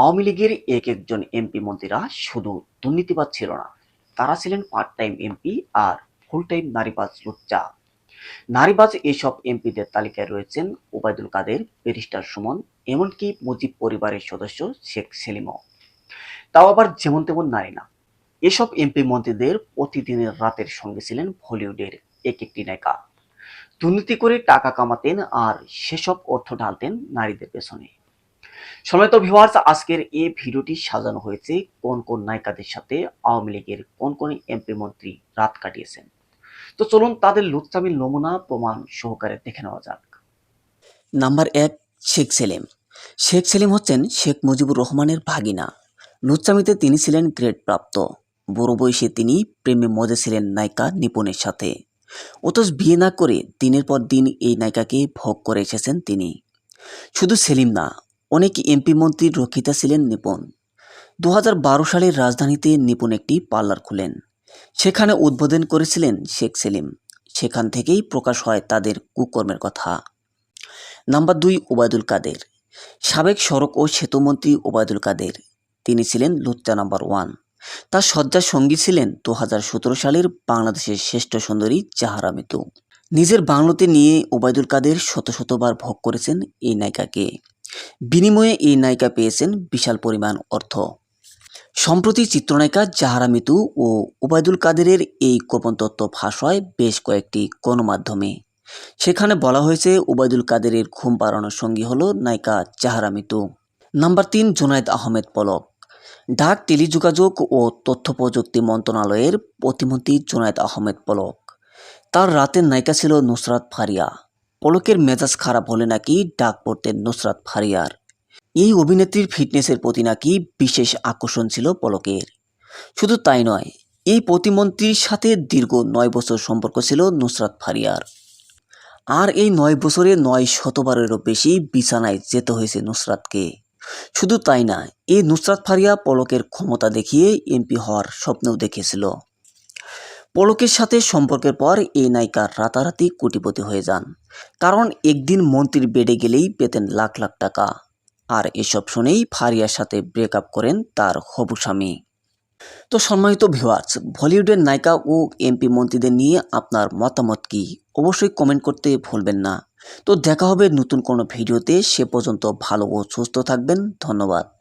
আওয়ামী লীগের এক একজন এমপি মন্ত্রীরা শুধু দুর্নীতিবাদ ছিল না, তারা ছিলেন পার্ট টাইম এমপি আর ফুল টাইম নারীবাজ লুচ্চা। নারীবাজ এসব এমপিদের তালিকায় রয়েছেন ওবায়দুল কাদের, ব্যারিস্টার সুমন, এমনকি মুজিব পরিবারের সদস্য শেখ সেলিমও। তাও আবার যেমন তেমন নারী না। এসব এমপি মন্ত্রীদের প্রতিদিনের রাতের সঙ্গে ছিলেন বলিউডের এক একটি নায়িকা। দুর্নীতি করে টাকা কামাতেন আর সেসব অর্থ ঢালতেন নারীদের পেছনে। সময়ত ভিউয়ার্স আজকের এই ভিডিওটি সাজানো হয়েছে কোন কোন নায়িকাদের সাথে আওয়ামী লীগের কোন কোন এমপি মন্ত্রী রাত কাটিয়েছেন। তো চলুন তাদের লুচ্চামিল নমুনা প্রমাণ সহকারে দেখে নেওয়া যাক। নাম্বার এক, শেখ সেলিম। শেখ সেলিম হচ্ছেন শেখ মুজিবুর রহমানের ভাগিনা। লুচ্চামিতে তিনি ছিলেন গ্রেড প্রাপ্ত। বড় বয়সে তিনি প্রেমে মজে ছিলেন নায়িকা নিপুণের সাথে। অথচ বিয়ে না করে দিনের পর দিন এই নায়িকাকে ভোগ করে এসেছেন তিনি। শুধু সেলিম না অনেক এমপি মন্ত্রীর রক্ষিতা ছিলেন নিপুণ। দু হাজার বারো সালের রাজধানীতে নিপুণ একটি পার্লার খুলেন। সেখানে উদ্বোধন করেছিলেন শেখ সেলিম। সেখান থেকেই প্রকাশ হয় তাদের কুকর্মের কথা। নাম্বার দুই, ওবায়দুল কাদের। সাবেক সড়ক ও সেতুমন্ত্রী ওবায়দুল কাদের। তিনি ছিলেন লুচ্চা নাম্বার ওয়ান। তার শয্যার সঙ্গী ছিলেন দু হাজার সতেরো সালের বাংলাদেশের শ্রেষ্ঠ সুন্দরী জাহারা মিতু। নিজের বাংলোতে নিয়ে ওবায়দুল কাদের শত শতবার ভোগ করেছেন এই নায়িকাকে। বিনিময়ে এই নায়িকা পেয়েছেন বিশাল পরিমাণ অর্থ। সম্প্রতি চিত্রনায়িকা জাহারা মিতু ও ওবায়দুল কাদেরের এই গোপন তত্ত্ব ফাঁস হয় বেশ কয়েকটি গণমাধ্যমে। সেখানে বলা হয়েছে, ওবায়দুল কাদেরের ঘুম পাড়ানোর সঙ্গী হলো নায়িকা জাহারা মিতু। নাম্বার তিন, জোনায়েদ আহমেদ পলক। ডাক, টেলিযোগাযোগ ও তথ্য প্রযুক্তি মন্ত্রণালয়ের প্রতিমন্ত্রী জোনায়েদ আহমেদ পলক। তার রাতের নায়িকা ছিল নুসরাত ফারিয়া। পলকের মেজাজ খারাপ হলে নাকি ডাক পড়তেন নুসরাত ফারিয়ার। এই অভিনেত্রীর ফিটনেসের প্রতি নাকি বিশেষ আকর্ষণ ছিল পলকের। শুধু তাই নয়, এই প্রতিমন্ত্রীর সাথে দীর্ঘ নয় বছর সম্পর্ক ছিল নুসরাত ফারিয়ার। আর এই নয় বছরে নয় শতবারেরও বেশি বিছানায় যেতে হয়েছে নুসরাতকে। শুধু তাই না, এই নুসরাত ফারিয়া পলকের ক্ষমতা দেখিয়ে এমপি হওয়ার স্বপ্নও দেখেছিল। পলকের সাথে সম্পর্কের পর এই নায়িকা রাতারাতি কোটিপতি হয়ে যান। কারণ একদিন মন্ত্রীর বেডে গেলেই পেতেন লাখ লাখ টাকা। আর এসব শুনেই ফারিয়ার সাথে ব্রেকআপ করেন তার হবু স্বামী। তো সম্মানিত ভিউয়ার্স বলিউডের নায়িকা ও এমপি মন্ত্রীদের নিয়ে আপনার মতামত কি? অবশ্যই কমেন্ট করতে ভুলবেন না। তো দেখা হবে নতুন কোনো ভিডিওতে। সে পর্যন্ত ভালো ও সুস্থ থাকবেন। ধন্যবাদ।